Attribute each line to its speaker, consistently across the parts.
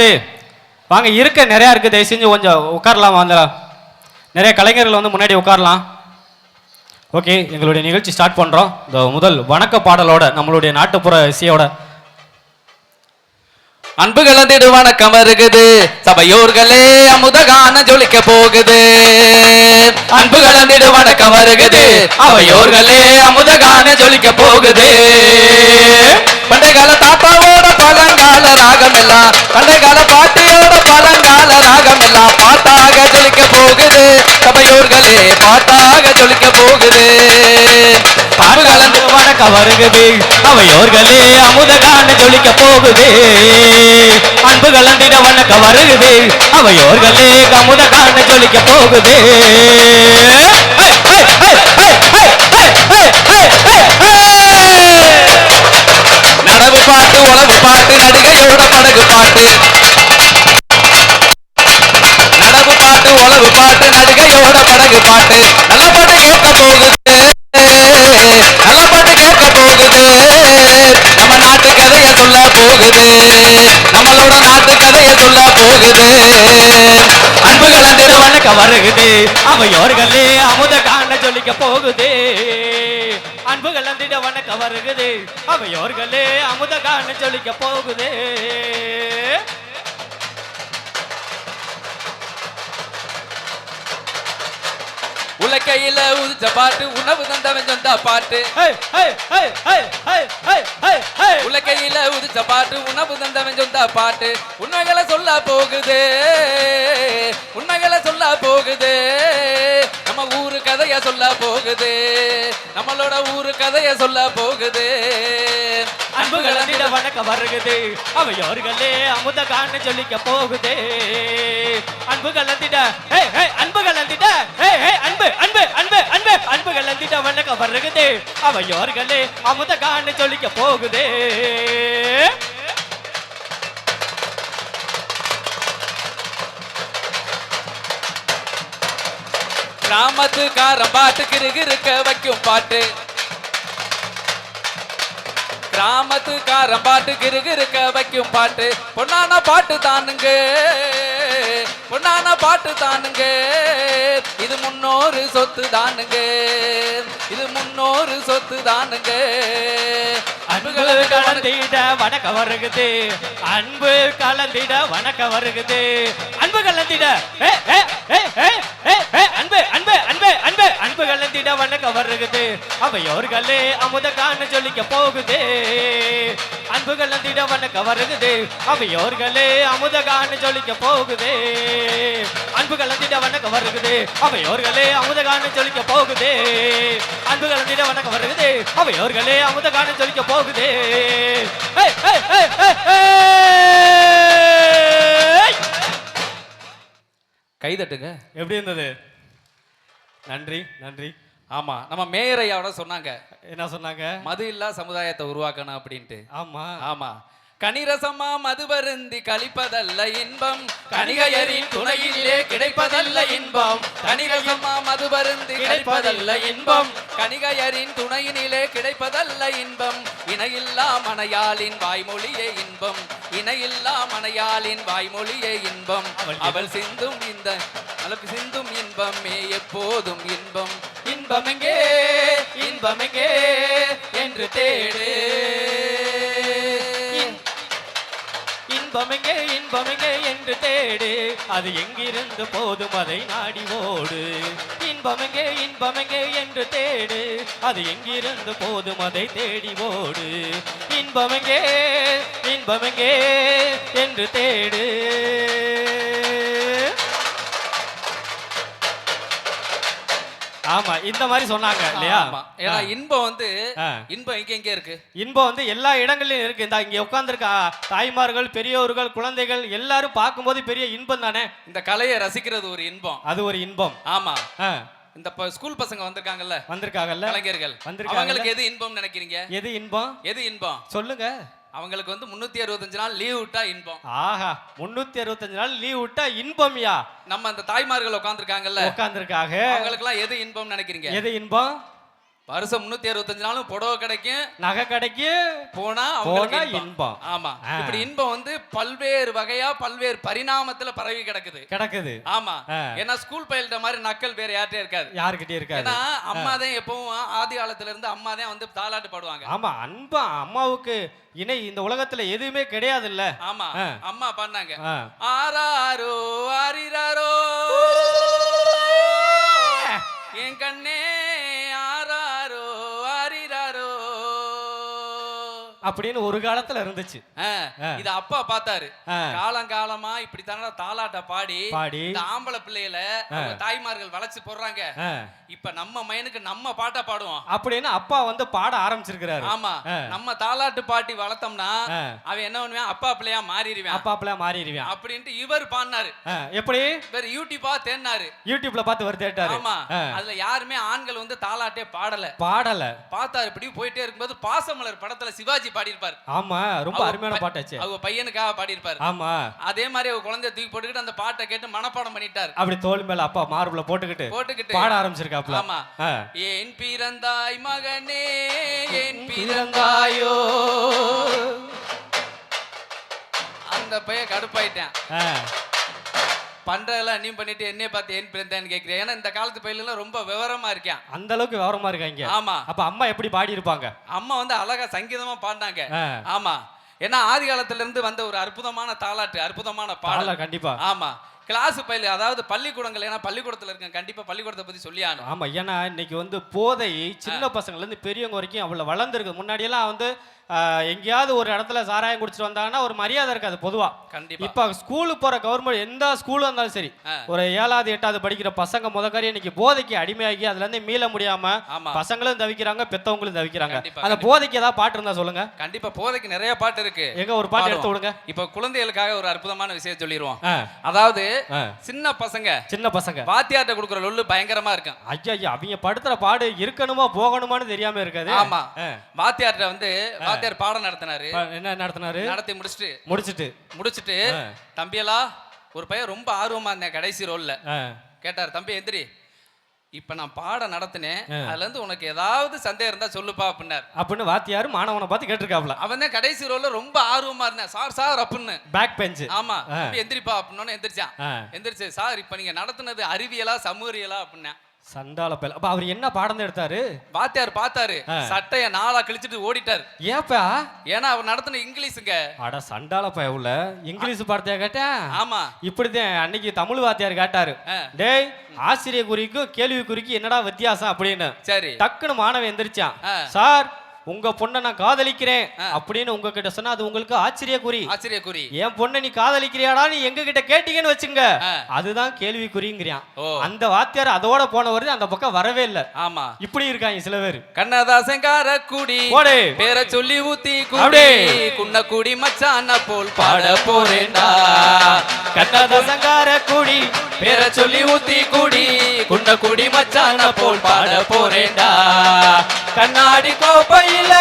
Speaker 1: First வாங்க இருக்க நிறையா இருக்குது தயவு செஞ்சு கொஞ்சம் உட்காரலாம் வந்து நிறைய கலைஞர்கள் வந்து முன்னாடி உட்காரலாம். ஓகே எங்களுடைய நிகழ்ச்சி ஸ்டார்ட் பண்ணுறோம் இந்த முதல் வணக்க பாடலோட நம்மளுடைய நாட்டுப்புற இசையோட.
Speaker 2: அன்பு கலந்திடு வணக்கம் வருகுது சபையோர்களே அமுதகான ஜொலிக்க போகுது. அன்பு கலந்திடு வணக்கம் வருகுது அவையோர்களே அமுதகான ஜொலிக்க போகுது. பண்டைய கால தாத்தாவோ பழங்கால ராகம் எல்லாம் பண்டை பாட்டியோட பழங்கால ராகம் எல்லாம் பாட்டாக ஜொலிக்க போகுது. சபையோர்களே பாட்டாக ஜொலிக்க போகுது. அன்பு கலந்து
Speaker 1: வணக்க வருகுது. அவையோர்களே அமுதகான ஜொலிக்க போகுது. அன்பு கலந்திட வணக்க வருகுது. அவையோர்களே அமுதகான ஜொலிக்க போகுது. ஹே,
Speaker 2: பாட்டு உழவு பாட்டு நடிகையோட படகு பாட்டு. நடவு பாட்டு உழவு பாட்டு நடிகையோட படகு பாட்டு. நல்ல பாட்டு கேட்க போகுது. நல்ல பாட்டு கேட்க போகுது. நம்ம நாட்டு கதைய சொல்ல போகுது. நம்மளோட நாட்டு கதைய சொல்ல போகுது. அன்பு கலந்திட
Speaker 1: வணக்கம் வருகுது. அவையோர்களே அமுத காண சொல்லிக்க போகுது. அன்பு கலந்திட வணக்க வருகுது. அவையோர்களே அமுத காண ஜொலிக்க போகுது.
Speaker 2: உலக்கையில உதிச்ச பாட்டு உணவு தந்தவன் சொந்த பாட்டு. உலக்கையில உதிச்ச பாட்டு உணவு தந்தவன் சொந்த பாட்டு. உண்மைகளை சொல்ல போகுது. உண்மைகளை சொல்ல போகுது. கதைய சொல்ல போகுது. நம்மளோட ஊரு கதைய சொல்ல போகுது.
Speaker 1: அன்பு கலந்திட வணக்க வருகுது. அவையோர்களே அமுத காண சொல்லிக்க போகுது. அன்பு கலந்திட ஹே, ஹே, அன்பு கலந்திட ஹே, அன்பு அன்பு அன்பு அன்பு அன்பு கலந்திட வணக்க வருகுது. அவையோர்களே அமுத காண சொல்லிக்க போகுது.
Speaker 2: கிராமத்து காரம் கிருகிருக்க வைக்கும் பாட்டு. கிராமத்து காரம் கிருகிருக்க வைக்கும் பாட்டு. பொன்னான பாட்டு தானுங்க. பொன்னான பாட்டு தானுங்க. இது முன்னோரு சொத்து தானுங்க. இது முன்னோரு சொத்து தானுங்க.
Speaker 1: அன்புகளை கலந்திட வணக்கம் வருகுது. அன்பு கலந்திட வணக்கம் வருகுது. அன்பு கலந்திட அன்பு அன்பு அன்பு அன்பு. அன்பு கலந்திட வணக்க வருகுது அவையோர்களே அமுத காண சொல்லிக்க போகுது. அன்பு கலந்திட வணக்க வருகுது அவையோர்களே அமுத காண சொல்லிக்க போகுது. அன்பு கலந்திட வணக்க வருகுது அவையோர்களே அமுத காண சொல்லிக்க போகுது. அன்பு கலந்திட வணக்க வருகுது அவையோர்களே அமுத காண சொல்லிக்க போகுது. ஏய், ஏய், ஏய், ஏய், ஏய்.
Speaker 2: கை தட்டுங்க.
Speaker 1: எப்படி இருந்தது? நன்றி நன்றி.
Speaker 2: ஆமா நம்ம மேயர் ஐயாவோட சொன்னாங்க.
Speaker 1: என்ன சொன்னாங்க?
Speaker 2: மது இல்லா சமுதாயத்தை உருவாக்கணும் அப்படின்ட்டு.
Speaker 1: ஆமா.
Speaker 2: ஆமா. கனிரசமா மதுபருந்தி கழிப்பதல்ல இன்பம். கணிகையரின் துணையிலே கிடைப்பதல்ல இன்பம். கனிரசமா மதுபருந்தி கிடைப்பதல்ல இன்பம். கணிகையரின் துணையினிலே கிடைப்பதல்ல இன்பம். இணையில்லா மனையாளின் வாய்மொழியே இன்பம். இணையில்லா மனையாளின் வாய்மொழியே இன்பம்.
Speaker 1: அவள்
Speaker 2: சிந்தும் இந்த அவளுக்கு சிந்தும் இன்பமே எப்போதும் இன்பம். இன்பமெங்கே இன்பமெங்கே என்று தேடு. இன்-
Speaker 1: இன்பமெங்கே இன்பமெங்கே தேடு அது எங்கிருந்து போதும் அதை நாடி ஓடு. இன்பமெங்கே இன்பமெங்கே என்று தேடு. அது எங்கிருந்து போதும் அதை தேடி ஓடு. இன்பமெங்கே இன்பமெங்கே என்று தேடு. ஆமா இந்த மாதிரி சொன்னாங்க இல்லையா.
Speaker 2: ஏன்னா இன்பம் வந்து. இன்பம் எங்க எங்க இருக்கு?
Speaker 1: இன்பம் வந்து எல்லா இடங்களிலும் இருக்கு. இந்த இங்க உட்கார்ந்துருக்க தாய்மார்கள் பெரியோர்கள் குழந்தைகள் எல்லாரும் பார்க்கும்போது பெரிய இன்பம் தானே?
Speaker 2: இந்த கலையை ரசிக்கிறது ஒரு இன்பம்.
Speaker 1: அது ஒரு இன்பம்.
Speaker 2: ஆமா. இந்த ஸ்கூல் பசங்க வந்திருக்காங்கல்ல?
Speaker 1: வந்திருக்காங்கல்ல?
Speaker 2: கலைஞர்கள்.
Speaker 1: வந்திருக்காங்கல்ல?
Speaker 2: அவங்களுக்கு எது இன்பம் நினைக்கிறீங்க?
Speaker 1: எது இன்பம்?
Speaker 2: எது இன்பம்?
Speaker 1: சொல்லுங்க.
Speaker 2: அவங்களுக்கு வந்து முன்னூத்தி அறுபத்தஞ்சு நாள் லீவ் விட்டா இன்பம்.
Speaker 1: ஆஹா முன்னூத்தி அறுபத்தஞ்சு நாள் லீவ் விட்டா இன்பம்யா
Speaker 2: நம்ம அந்த தாய்மார்கள் உட்காந்துருக்காங்கல்ல
Speaker 1: உட்கார்ந்துருக்காக
Speaker 2: அவங்களுக்கு எல்லாம் எது இன்பம் நினைக்கிறீங்க?
Speaker 1: எது இன்பம்?
Speaker 2: வருஷம் முன்னூத்தி அறுபத்தஞ்சு நாளும் புடவை கிடைக்கும்.
Speaker 1: நகை கடைக்கு
Speaker 2: போனா
Speaker 1: போனா
Speaker 2: இன்பம். ஆமா. இப்படி இன்பம் வந்து பல்வேறு வகையா பல்வேறு பரிணாமத்துல பரவி கிடக்குது.
Speaker 1: கிடக்குது.
Speaker 2: ஆமா. ஏன்னா ஸ்கூல் பயில்ற மாதிரி நக்கல் வேற யார்கிட்டயும் இருக்காது.
Speaker 1: யாருக்கிட்டே இருக்காது.
Speaker 2: ஏன்னா அம்மா தான் எப்பவும் ஆதி காலத்துல இருந்து அம்மா தான் வந்து தாலாட்டு பாடுவாங்க.
Speaker 1: ஆமா அன்பா அம்மாவுக்கு இணை இந்த உலகத்துல எதுவுமே கிடையாது இல்ல
Speaker 2: ஆமா. அம்மா பாடினாங்க.
Speaker 1: ஆ.
Speaker 2: ஆராரோ ஆரிராரோ என் கண்ணே
Speaker 1: அப்படின்னு ஒரு காலத்துல இருந்துச்சு.
Speaker 2: இத அப்பா பார்த்தாரு.
Speaker 1: ஆ.
Speaker 2: காலம் காலமா இப்படி தானடா தாலாட்ட பாடி
Speaker 1: பாடி.
Speaker 2: இந்த ஆம்பளை பிள்ளையில தாய்மார்கள் வளைச்சு போடுறாங்க. இப்ப நம்ம மயனுக்கு நம்ம பாட்டா பாடுவோம்.
Speaker 1: அப்படின்னு அப்பா வந்து பாட ஆரம்பிச்சிருக்கிறாரு.
Speaker 2: ஆமா. நம்ம தாலாட்டு பாட்டி வளர்த்தோம்னா. அவன் என்ன பண்ணுவான்? அப்பா பிள்ளையா மாறிடுவான்.
Speaker 1: அப்பா அப்பா மாறிடுவான்.
Speaker 2: அப்படின்ட்டு இவர் பாடினாரு.
Speaker 1: எப்படி?
Speaker 2: வேற யூடியூபா தேடினாரு.
Speaker 1: யூடியூப்ல பார்த்து வருத்தேட்டாரு
Speaker 2: ஆமா.
Speaker 1: ஆ.
Speaker 2: அதுல யாருமே ஆண்கள் வந்து தாலாட்டே பாடல.
Speaker 1: பாடல.
Speaker 2: பார்த்தாரு இப்படி போயிட்டே இருக்கும்போது பாசமலர் படத்துல சிவாஜி பாடியிருப்பாரு.
Speaker 1: ஆமா ரொம்ப அருமையான பாட்டாச்சு.
Speaker 2: அவங்க பையனுக்காக பாடியிருப்பாரு.
Speaker 1: ஆமா.
Speaker 2: அதே மாதிரி அவங்க குழந்தைய தூக்கி போட்டுக்கிட்டு அந்த பாட்டை கேட்டு மனப்பாடம் பண்ணிட்டாரு.
Speaker 1: அப்படி தோல் மேல அப்பா மார்புல போட்டுக்கிட்டு
Speaker 2: போட்டுக்கிட்டு.
Speaker 1: பாட ஆரம்பிச்சிருக்காப்ல
Speaker 2: ஆமா. ஏன் பிறந்தாய் மகனே ஏன் பிறந்தாய். அந்த பையன் கடுப்பாயிட்டேன். பண்றதெல்லாம் நீ பண்ணிட்டு என்னைய பார்த்து ஏன் பிறந்தேன்னு கேக்குறேன் ஏன்னா இந்த காலத்து பையலாம் ரொம்ப விவரமா இருக்கான்.
Speaker 1: அந்த அளவுக்கு விவரமா இருக்காங்க.
Speaker 2: ஆமா.
Speaker 1: அப்ப அம்மா எப்படி பாடி இருப்பாங்க?
Speaker 2: அம்மா வந்து அழகா சங்கீதமா பாடினாங்க. ஆமா. ஏன்னா ஆதி காலத்துல இருந்து வந்த ஒரு அற்புதமான தாலாட்டு அற்புதமான பாடல்.
Speaker 1: கண்டிப்பா.
Speaker 2: ஆமா. கிளாஸ் பயில அதாவது பள்ளிக்கூடங்கள் ஏன்னா பள்ளிக்கூடத்துல இருக்கேன் கண்டிப்பா பள்ளிக்கூடத்தை பத்தி சொல்லி ஆகணும்.
Speaker 1: ஆமா ஏன்னா இன்னைக்கு வந்து போதை சின்ன பசங்கள்ல இருந்து பெரியவங்க வரைக்கும் அவ்வளவு வளர்ந்துருக்கு முன்னாடியெல்லாம் வந்து எங்கேயாவது ஒரு இடத்துல சாராயம் குடிச்சிட்டு வந்தாங்கன்னா ஒரு மரியாதை இருக்காது பொதுவா. இப்ப ஸ்கூலுக்கு போற கவர்மெண்ட் எந்த ஸ்கூலும் இருந்தாலும் சரி. ஒரு ஏழாவது எட்டாவது படிக்கிற பசங்க முதக்காரி இன்னைக்கு போதைக்கு அடிமையாகி அதுல இருந்து மீள முடியாம பசங்களும் தவிக்கிறாங்க பெத்தவங்களும் தவிக்கிறாங்க. அந்த போதைக்கு ஏதாவது பாட்டு இருந்தா சொல்லுங்க.
Speaker 2: கண்டிப்பா போதைக்கு நிறைய பாட்டு இருக்கு.
Speaker 1: எங்க ஒரு பாட்டு. எடுத்து விடுங்க.
Speaker 2: இப்ப குழந்தைகளுக்காக ஒரு அற்புதமான விஷயம் சொல்லிடுவோம் அதாவது. சின்ன பசங்க
Speaker 1: சின்ன பசங்க.
Speaker 2: வாத்தியார்ட்ட கொடுக்குற லொல்லு பயங்கரமா இருக்கும்.
Speaker 1: ஐயா ஐயா அவங்க படுத்துற பாடு இருக்கணுமா போகணுமான்னு தெரியாம இருக்காது.
Speaker 2: ஆமா. வாத்தியார்ட்ட வந்து வாத்தியார் பாடம் நடத்தினாரு.
Speaker 1: என்ன நடத்தினாரு?
Speaker 2: நடத்தி முடிச்சுட்டு.
Speaker 1: முடிச்சிட்டு.
Speaker 2: முடிச்சிட்டு. தம்பியலா ஒரு பையன் ரொம்ப ஆர்வமா இருந்தேன் கடைசி ரோல்ல கேட்டார் தம்பி எந்திரி. இப்ப நான் பாடம் நடத்தினேன். அதுல இருந்து உனக்கு ஏதாவது சந்தேகம் இருந்தா சொல்லுப்பா அப்படின்னார்
Speaker 1: அப்படின்னு வாத்தியாரு மாணவனை பார்த்து கேட்டிருக்காப்ல.
Speaker 2: அவன் தான் கடைசி ரோல்ல ரொம்ப ஆர்வமா இருந்தேன். சார் சார் அப்படின்னு
Speaker 1: பேக் பெஞ்ச்
Speaker 2: ஆமா. எந்திரிப்பா அப்படின்னு எந்திரிச்சான். எந்திரிச்சு சார் இப்ப நீங்க நடத்துனது அறிவியலா சமூகரியலா? அப்படின்னேன்
Speaker 1: சண்டால பேல. அப்ப அவர் என்ன பாடம் எடுத்தாரு?
Speaker 2: வாத்தியார் பார்த்தாரு. சட்டைய நாளா கிழிச்சிட்டு ஓடிட்டார்.
Speaker 1: ஏப்பா?
Speaker 2: ஏன்னா அவர் நடத்தின இங்கிலீஷுங்க.
Speaker 1: அட சண்டால பய உள்ள. இங்கிலீஷ் பாடத்தையா கேட்டேன்
Speaker 2: ஆமா.
Speaker 1: இப்படிதான் அன்னைக்கு தமிழ் வாத்தியார் கேட்டாரு. டேய் ஆசிரிய குறிக்கும் கேள்வி குறிக்கும் என்னடா வித்தியாசம் அப்படின்னு.
Speaker 2: சரி.
Speaker 1: டக்குன்னு மாணவன் எந்திரிச்சான். சார் உங்க பொண்ணை நான் காதலிக்கிறேன். அப்படின்னு உங்ககிட்ட சொன்னா அது உங்களுக்கு ஆச்சரிய குறி
Speaker 2: ஆச்சரிய குறி
Speaker 1: என் பொண்ணை நீ காதலிக்கிறியாடா நீ எங்க கிட்ட கேட்டீங்கன்னு வச்சுங்க. அதுதான் கேள்விக்குறிங்கிறான். அந்த வாத்தியார் அதோட போனவர் அந்த பக்கம் வரவே இல்ல
Speaker 2: ஆமா
Speaker 1: இப்படி இருக்காங்க சில பேர்
Speaker 2: கண்ணதாசன் காரக்குடி. பேரை சொல்லி ஊத்தி குடி
Speaker 1: அப்படியே.
Speaker 2: குன்ன குடி மச்சான போல் பாட போறேன்டா
Speaker 1: கண்ணதசங்கார குடி
Speaker 2: பேரை சொல்லி ஊத்தி குடி குன்ன குடி மச்சான போல் பாட போறேன்டா
Speaker 1: கண்ணாடி கோப்பையில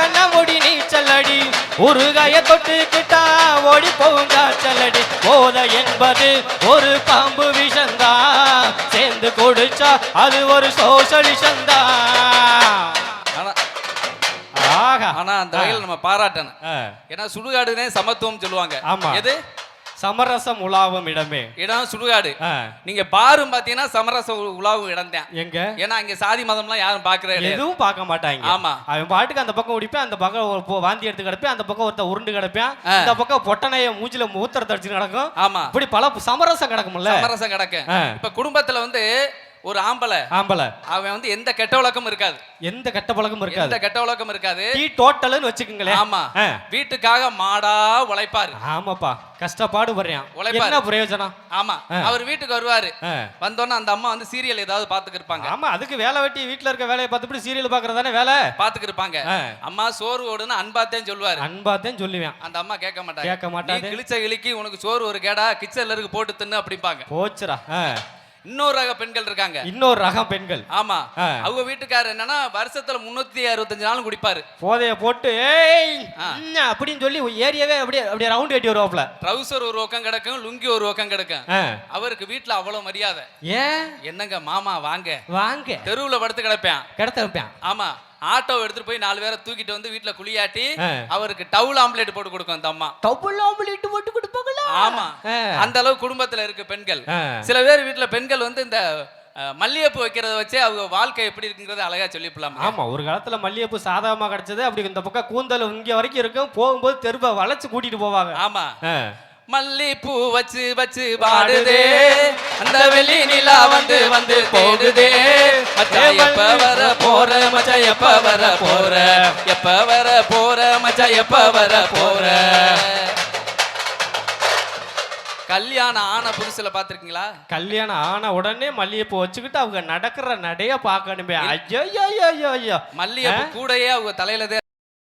Speaker 1: கண்ணமுடி நீச்சலடி. உருகாய தொட்டுக்கிட்டா ஓடி போங்க சல்லடி. போத என்பது ஒரு பாம்பு விஷந்தா. சேர்ந்து குடிச்சா அது ஒரு சோசலிசந்தா
Speaker 2: ஆனா அந்த வகையில் நம்ம பாராட்டணும். ஏன்னா சுடுகாடுனே சமத்துவம் சொல்லுவாங்க.
Speaker 1: ஆமா.
Speaker 2: எது?
Speaker 1: சமரசம் உலாவும் இடமே.
Speaker 2: இடம் சுடுகாடு. நீங்க பாரும் பாத்தீங்கன்னா சமரச உ- உலாவும் இடம் தான்
Speaker 1: எங்க?
Speaker 2: ஏன்னா அங்க சாதி மதம்லாம் யாரும் பாக்குற கிடையாது.
Speaker 1: எதுவும் பார்க்க மாட்டாங்க.
Speaker 2: ஆமா.
Speaker 1: அவன் பாட்டுக்கு அந்த பக்கம் உடிப்பேன் அந்த பக்கம் வாந்தி எடுத்து கிடப்பேன் அந்த பக்கம் ஒருத்த உருண்டு கிடப்பேன்
Speaker 2: ஆ.
Speaker 1: இந்த பக்கம் பொட்டனைய மூஞ்சில மூத்திரத்தை அடிச்சு கிடக்கும்.
Speaker 2: ஆமா.
Speaker 1: இப்படி பல சமரசம் கிடக்கும்ல.
Speaker 2: சமரசம் கிடக்கு. இப்ப குடும்பத்துல வந்து ஒரு ஆம்பளை.
Speaker 1: ஆம்பள.
Speaker 2: அவன் வந்து எந்த கெட்ட வழக்கமும் இருக்காது.
Speaker 1: எந்த கெட்ட பழக்கமும் இருக்காது.
Speaker 2: எந்த கெட்ட வழக்கம் இருக்காது.
Speaker 1: டீ டோட்டல்னு வச்சுக்கோங்களேன்.
Speaker 2: ஆமா. வீட்டுக்காக மாடா உழைப்பாரு.
Speaker 1: ஆமாப்பா. கஷ்டப்பாடு வர்றேன்
Speaker 2: உழைப்பாரு.
Speaker 1: என்ன பிரயோஜனம்?
Speaker 2: ஆமா. அவர் வீட்டுக்கு வருவாரு. வந்தோன்னே அந்த அம்மா வந்து சீரியல் ஏதாவது பாத்துக்கு இருப்பாங்க
Speaker 1: ஆமா அதுக்கு வேலை வெட்டி வீட்ல இருக்க வேலையை பார்த்துட்டு சீரியல் பாக்குறதானே வேலை?
Speaker 2: பாத்துக்கு இருப்பாங்க
Speaker 1: ஆ.
Speaker 2: அம்மா சோறு ஓடுன்னு அன்பாத்தேன்னு சொல்லுவாரு.
Speaker 1: அன்பாத்தேன் சொல்லுவேன்.
Speaker 2: அந்த அம்மா கேட்க மாட்டாங்க.
Speaker 1: கேட்க மாட்டாது.
Speaker 2: நீ கிழிச்ச கிழிக்கி உனக்கு சோறு ஒரு கேடா கிச்சன்ல இருக்கு போட்டு தின்னு அப்படிம்பாங்க.
Speaker 1: போச்சுடா. ஆ.
Speaker 2: இன்னொரு ரக பெண்கள் இருக்காங்க.
Speaker 1: இன்னொரு ரகம் பெண்கள்.
Speaker 2: ஆமா. அவங்க வீட்டுக்காரர் என்னன்னா வருஷத்துல முன்னூத்தி அறுபத்தஞ்சு நாளும் குடிப்பாரு.
Speaker 1: போதைய போட்டு ஏய் அப்படின்னு சொல்லி ஏரியாவே அப்படியே அப்படியே ரவுண்ட் கட்டி வருவாப்ல
Speaker 2: ட்ரௌசர் ஒரு பக்கம் கிடக்கும் லுங்கி ஒரு பக்கம் கிடக்கும். அவருக்கு வீட்டுல அவ்வளவு மரியாதை.
Speaker 1: ஏன்?
Speaker 2: என்னங்க மாமா வாங்க.
Speaker 1: வாங்க.
Speaker 2: தெருவுல படுத்து கிடப்பேன்.
Speaker 1: கிடத்த வைப்பேன்
Speaker 2: ஆமா. ஆட்டோ எடுத்துட்டு போய் நாலு பேரை தூக்கிட்டு வந்து வீட்டுல குளியாட்டி. அவருக்கு டவுல் ஆம்லேட் போட்டு கொடுக்கும் அந்த அம்மா.
Speaker 1: டபுள் ஆம்லேட் மட்டும் கொடுப்பாங்களா?
Speaker 2: ஆமா. அந்த அளவு குடும்பத்துல இருக்கு பெண்கள். சில பேர் வீட்டுல பெண்கள் வந்து இந்த மல்லிகைப்பூ வைக்கிறத வச்சே அவங்க வாழ்க்கை எப்படி இருக்குங்கிறத அழகா சொல்லிப்பலாம்
Speaker 1: ஆமா ஒரு காலத்துல மல்லிகைப்பூ சாதாரணமா கிடைச்சது. அப்படி இந்த பக்கம் கூந்தல் இங்க வரைக்கும் இருக்கும். போகும்போது தெருவை வளைச்சு கூட்டிட்டு போவாங்க.
Speaker 2: ஆமா. மல்லிப்பூ வச்சு வச்சு பாடுதே அந்த வெள்ளி நிலா வந்து வந்து போகுதே. எப்ப வர போற மச்சான் எப்ப வர போற. எப்ப வர போற மச்சான் எப்ப வர போற. கல்யாணம் ஆன புதுசுல பாத்திருக்கீங்களா
Speaker 1: கல்யாணம் ஆன உடனே மல்லிகைப்பூ வச்சுக்கிட்டு அவங்க நடக்கிற நடைய பார்க்கணுமே. ஐயோ ஐயோ ஐயோ ஐயோ
Speaker 2: மல்லிகைப்பூ கூடையே அவங்க தலையில